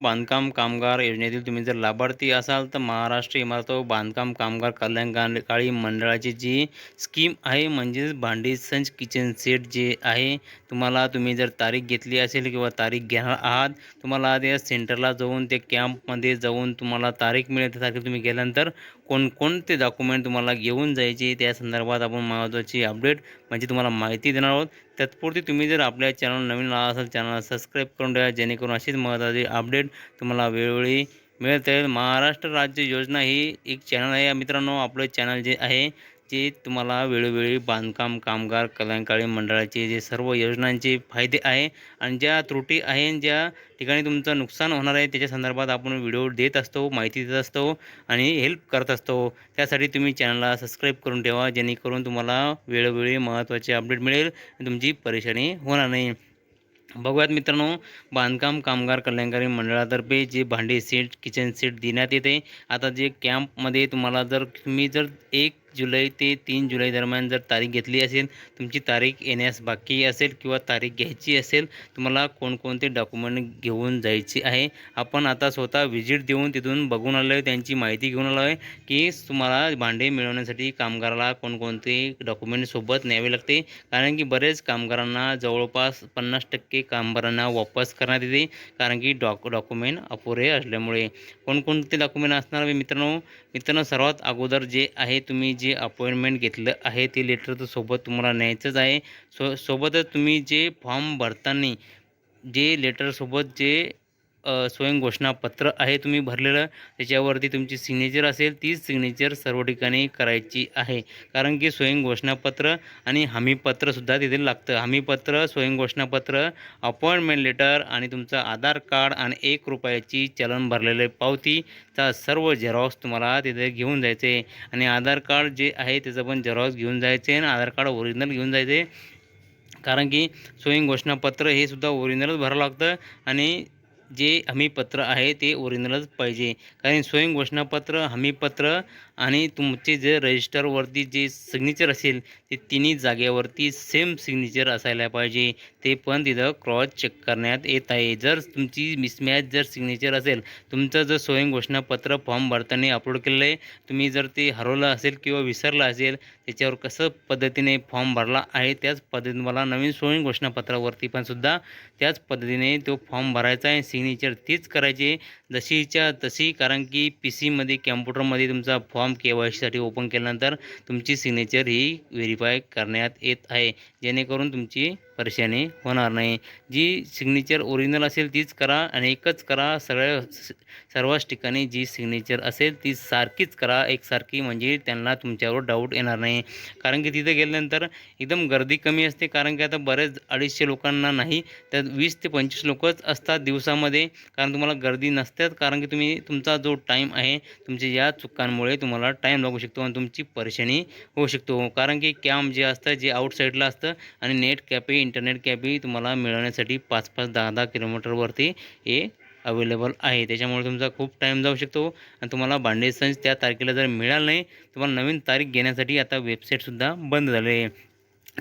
बांधकाम कामगार योजनेतील तुम्ही जर लाभार्थी असाल तर महाराष्ट्र इमारत बांधकाम कामगार कल्याणकारी मंडळाची जी स्कीम आहे म्हणजेच भांडी संच किचन सेट जे आहे तुम्हाला तुम्ही जर तारीख घेतली असेल किंवा तारीख घेणार आहात तुम्हाला त्या सेंटरला जाऊन ते कॅम्पमध्ये जाऊन तुम्हाला तारीख मिळेल त्यासाठी तुम्ही गेल्यानंतर कोणकोणते डॉक्युमेंट तुम्हाला घेऊन जायचे त्या संदर्भात आपण महत्त्वाची अपडेट म्हणजे तुम्हाला माहिती देणार आहोत. तत्पुरती तुम्ही जर आपल्या चॅनल नवीन आला असाल चॅनल सबस्क्राईब करून ठेवा जेणेकरून अशीच महत्त्वाची अपडेट तुम्हाला वेळोवेळी मिळत राहील महाराष्ट्र राज्य योजना ही एक चॅनल आहे. मित्रांनो आपलं चॅनल जे आहे जे तुम्हाला वेळोवेळी बांधकाम कामगार कल्याणकारी मंडळाचे जे सर्व योजनांचे फायदे आहे आणि ज्या त्रुटी आहे ज्या ठिकाणी तुमचं नुकसान होणार आहे त्याच्या संदर्भात आपण व्हिडिओ देत असतो माहिती देत असतो आणि हेल्प करत असतो. त्यासाठी तुम्ही चॅनलला सबस्क्राईब करून ठेवा जेणेकरून तुम्हाला वेळोवेळी महत्त्वाचे अपडेट मिळेल आणि तुमची परेशानी होणार नाही. बघूयात मित्रांनो बांधकाम कामगार कल्याणकारी मंडळातर्फे जे भांडे सेट किचन सेट देण्यात येते. आता जे कॅम्पमध्ये तुम्हाला जर तुम्ही जर एक जुलै ते तीन जुलै दरम्यान जर तारीख घेतली असेल तुमची तारीख येण्यास बाकी असेल किंवा तारीख घ्यायची असेल तुम्हाला कोणकोणते डॉक्युमेंट घेऊन जायचे आहे? आपण आता स्वतः व्हिजिट देऊन तिथून बघून आलो आहे त्यांची माहिती घेऊन आलो आहे की तुम्हाला भांडे मिळवण्यासाठी कामगाराला कोणकोणते डॉक्युमेंट सोबत न्यावे लागते? कारण की बरेच कामगारांना जवळपास पन्नास टक्के कामगारांना वापस करण्यात येते कारण की डॉक डॉक्युमेंट अपुरे असल्यामुळे. कोणकोणते डॉक्युमेंट असणार मित्रांनो? मित्रांनो सर्वात अगोदर जे आहे तुम्ही जे अपॉइंटमेंट घेतलं आहे ते लेटर तर सोबत तुम्हाला न्यायचंच आहे. सो सोबतच तुम्ही जे फॉर्म भरताना जे लेटरसोबत जे अ, स्वयं घोषणापत्र आहे तुम्ही भरलेलं. त्याच्यावरती तुमची सिग्नेचर असेल तीच सिग्नेचर सर्व ठिकाणी करायची आहे. कारण की स्वयंघोषणापत्र आणि हमीपत्रसुद्धा तिथे लागतं. हमीपत्र स्वयं घोषणापत्र अपॉइंटमेंट लेटर आणि तुमचं आधार कार्ड आणि एक रुपयाची चलन भरलेले पावतीचा सर्व झेरॉक्स तुम्हाला तिथे घेऊन जायचे. आणि आधार कार्ड जे आहे त्याचं पण झेरॉक्स घेऊन जायचे आणि आधार कार्ड ओरिजिनल घेऊन जायचे. कारण की स्वयं घोषणापत्र हे सुद्धा ओरिजिनलच भरावं लागतं. आणि जे हमीपत्र आहे ते ओरिजिनलच पाहिजे. कारण स्वयं घोषणापत्र हमीपत्र आणि तुमचे जे रजिस्टरवरती जे सिग्नेचर असेल ते तिन्ही जागेवरती सेम सिग्नेचर असायला पाहिजे. ते पण तिथं क्रॉस चेक करण्यात येत आहे. जर तुमची मिसमॅच जर सिग्नेचर असेल तुमचं जर स्वयं घोषणापत्र फॉर्म भरताना अपलोड केलेलं आहे तुम्ही जर ते हरवलं असेल किंवा विसरलं असेल त्याच्यावर कसं पद्धतीने फॉर्म भरला आहे त्याच पद्धतीने मला नवीन स्वयं घोषणापत्रावरती पण सुद्धा त्याच पद्धतीने तो फॉर्म भरायचा आहे. सिग्नेचर तीच करायची जशीच्या तशी कारण की पी सीमध्ये कॅम्प्युटरमध्ये तुमचा फॉर्म के वाय सीसाठी ओपन केल्यानंतर तुमची सिग्नेचर ही व्हेरीफाय करण्यात येत आहे. जेणेकरून तुमची परेशानी होणार नाही. जी सिग्नेचर ओरिजिनल असेल तीच करा आणि एकच करा. सगळ्या सर्वच ठिकाणी जी सिग्नेचर असेल ती सारखीच करा. एकसारखी म्हणजे त्यांना तुमच्यावर डाऊट येणार नाही. कारण की तिथे गेल्यानंतर एकदम गर्दी कमी असते. कारण की आता बरेच अडीचशे लोकांना नाही तर वीस ते पंचवीस लोकच असतात दिवसामध्ये. कारण तुम्हाला गर्दी नसतात. कारण की तुम्ही तुमचा जो टाईम आहे तुमच्या या चुकांमुळे तुम्हाला टाईम लागू शकतो आणि तुमची परेशानी होऊ शकतो. कारण की कॅम्प जे असतं जे आउटसाईडला असतं आणि नेट कॅफे इंटरनेट कॅफे तुम्हाला मिळवण्यासाठी पाच पाच दहा दहा किलोमीटरवरती हे अवेलेबल आहे. त्याच्यामुळे तुमचा खूप टाईम जाऊ शकतो. आणि तुम्हाला भांडे संच त्या तारखेला जर मिळालं नाही तुम्हाला नवीन तारीख घेण्यासाठी आता वेबसाईटसुद्धा बंद झाले आहे.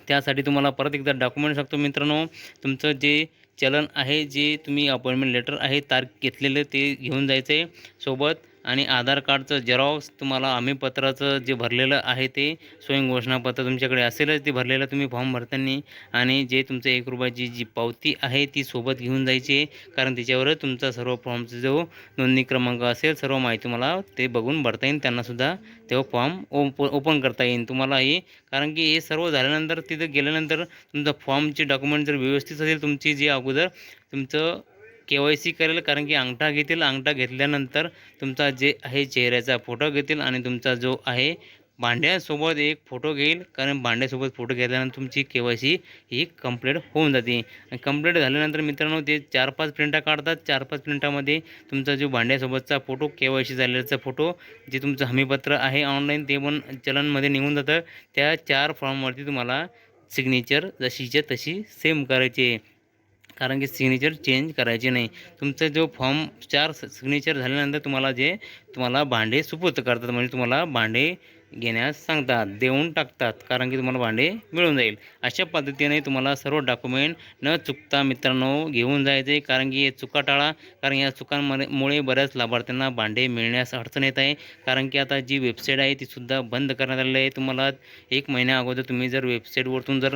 त्यासाठी तुम्हाला परत एकदा डॉक्युमेंट सांगतो मित्रांनो. तुमचं जे चलन आहे जे तुम्ही अपॉइंटमेंट लेटर आहे तारीख घेतलेलं ते घेऊन जायचं आहे. सोबत आणि आधार कार्डचं झेरॉक्स तुम्हाला हमीपत्राचं जे भरलेलं आहे ते स्वयं घोषणापत्र तुमच्याकडे असेलच ते भरलेलं तुम्ही फॉर्म भरताना आणि जे तुमचं एक रुपयाची जी पावती आहे ती सोबत घेऊन जायची आहे कारण त्याच्यावरच तुमचा सर्व फॉर्मचा जो नोंदणी क्रमांक असेल सर्व माहिती मला ते बघून भरता येईल त्यांनासुद्धा तेव्हा फॉर्म ओप ओपन करता येईल तुम्हालाही कारण की हे सर्व झाल्यानंतर तिथं गेल्यानंतर तुमचा फॉर्मचे डॉक्युमेंट जर व्यवस्थित असेल तुमची जी अगोदर तुमचं के वाय सी करेल कारण की अंगठा घेतील. अंगठा घेतल्यानंतर तुमचा जे आहे चेहऱ्याचा फोटो घेतील आणि तुमचा जो आहे भांड्यासोबत एक फोटो घेईल. कारण भांड्यासोबत फोटो घेतल्यानंतर तुमची के वाय सी ही कंप्लीट होऊन जाते. आणि कंप्लीट झाल्यानंतर मित्रांनो ते चार पाच प्रिंटा काढतात. चार पाच प्रिंटामध्ये तुमचा जो भांड्यासोबतचा फोटो के वाय सी झालेल्याचा फोटो जे तुमचं हमीपत्र आहे ऑनलाईन ते पण चलनमध्ये निघून जातं. त्या चार फॉर्मवरती तुम्हाला सिग्नेचर जशीच्या तशी सेम करायची आहे. कारण की सिग्नेचर चेंज करायचे नाही. तुमचा जो फॉर्म चार सिग्नेचर झाल्यानंतर तुम्हाला जे तुम्हाला भांडे सुपूर्त करतात. म्हणजे तुम्हाला भांडे घेण्यास सांगतात देऊन टाकतात कारण की तुम्हाला भांडे मिळून जाईल. अशा पद्धतीने तुम्हाला सर्व डॉक्युमेंट न चुकता मित्रांनो घेऊन जायचे कारण की हे चुका टाळा कारण या चुकांमुळे बऱ्याच लाभार्थ्यांना भांडे मिळण्यास अडचण येत आहे. कारण की आता जी वेबसाईट आहे तीसुद्धा बंद करण्यात आलेली आहे. तुम्हाला एक महिन्या अगोदर तुम्ही जर वेबसाईटवरतून जर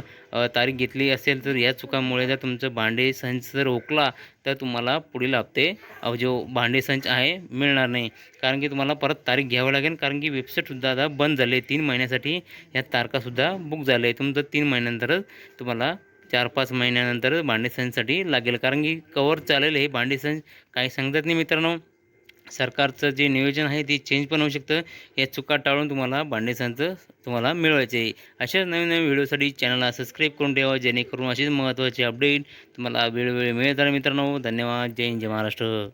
तारीख घेतली असेल तर या चुकांमुळे जर तुमचं भांडे संच जर ओकला तर तुम्हाला पुढील हप्ते जो भांडे संच आहे मिळणार नाही. कारण की तुम्हाला परत तारीख घ्यावं लागेल. कारण की वेबसाईटसुद्धा आता बंद बंद झाले तीन महिन्यासाठी या तारखासुद्धा बुक झाल्या आहे तुमचं तीन महिन्यानंतरच तुम्हाला चार पाच महिन्यानंतर भांडेसनसाठी लागेल. कारण की कवर चालेल हे भांडेसन संच काही सांगतात नाही मित्रांनो सरकारचं जे नियोजन आहे ते चेंज पण होऊ शकतं. या चुका टाळून तुम्हाला भांडे संच तुम्हाला मिळवायचे. आहे अशाच नवीन नवीन व्हिडिओसाठी चॅनलला सबस्क्राईब करून ठेवा. जेणेकरून असेच महत्त्वाचे अपडेट तुम्हाला वेळोवेळी मिळत राहा मित्रांनो. धन्यवाद. जय हिंद जय महाराष्ट्र.